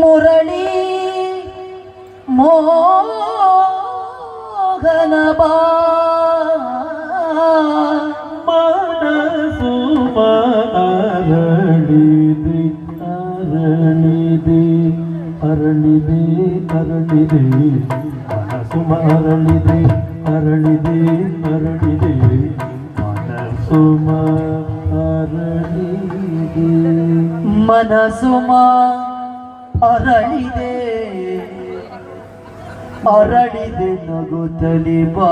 ಮುರಳಿ ಮೋಹನ ಬಾ ಮನಸು ಅರಳಿದೆ ಅರಳಿದೆ ಅರಳಿದೆ ಅರಳಿದೆ ಮನಸ್ಸು ಅರಳಿದೆ ಅರಳಿದೆ ಅರಳಿದೆ ಮನಸ್ಸು ಅರಳಿದೆ ಮನಸುಮ ಅರಳಿದೆ ಅರಳಿದೆ ನಗುತ್ತಲಿ ಬಾ.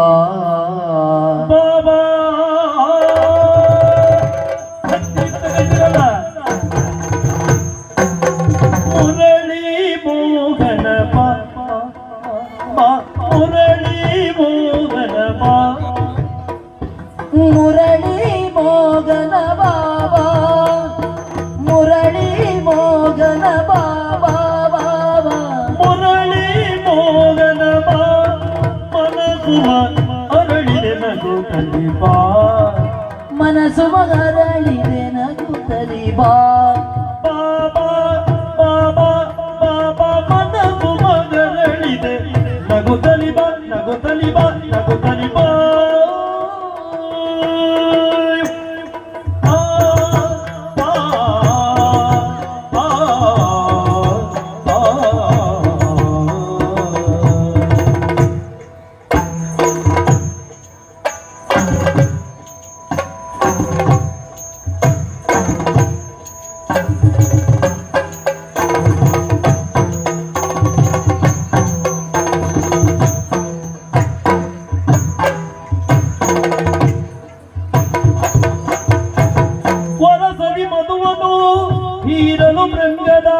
ಬಾಬಾ! ಮೋಹನ ಮೋಹನ ಮುರಳಿ ಮೋಗನ ಮನಸ್ಸು ಅರಳಿದೆ ನಗು ಬಾ ಮನಸ್ಸು ಮಗರಳಿದೆ ನಗುತ್ತಲಿ ಬಾ ಬಾಬಾ ಬಾಬಾ ಬಾಬಾ ಮನಸ್ಸು ಮಗರಳಿದೆ ನಗು ಬಾ ನಗು ಬಾ ನಗು ಬಾ ಹೀರಲು ಮೃಂಗದ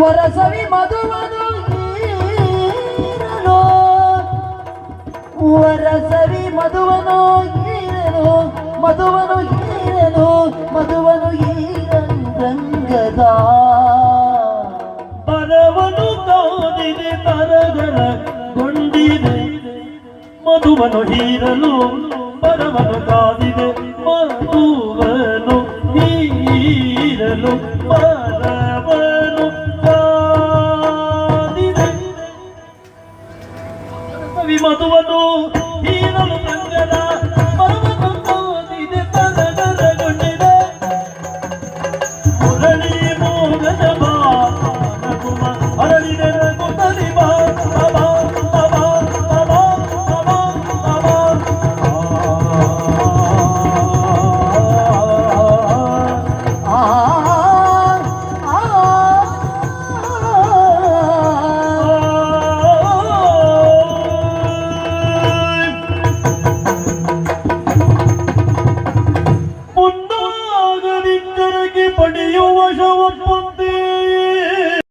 ವರಸವಿ ಮಧುವನು ಹೀರಲು ವರಸವಿ ಮಧುವನು ಹೀರಲು ಮಧುವನು ಹೀರಲು ಮಧುವನು ಹೀರಲು ರಂಗದ ಪರವನು ಕಾದಿದೆ ತರಗರ, ಗೊಂಡಿದೆ ಮಧುವನು ಹೀರಲು ಮರಣವನ್ನು ಕಾದಿದೆ ಮಗುವನು ಹೀರಲು ಮರಣವನ್ನು ಕಾದಿದೆ. ಮಧುವನು ಹೀರಲು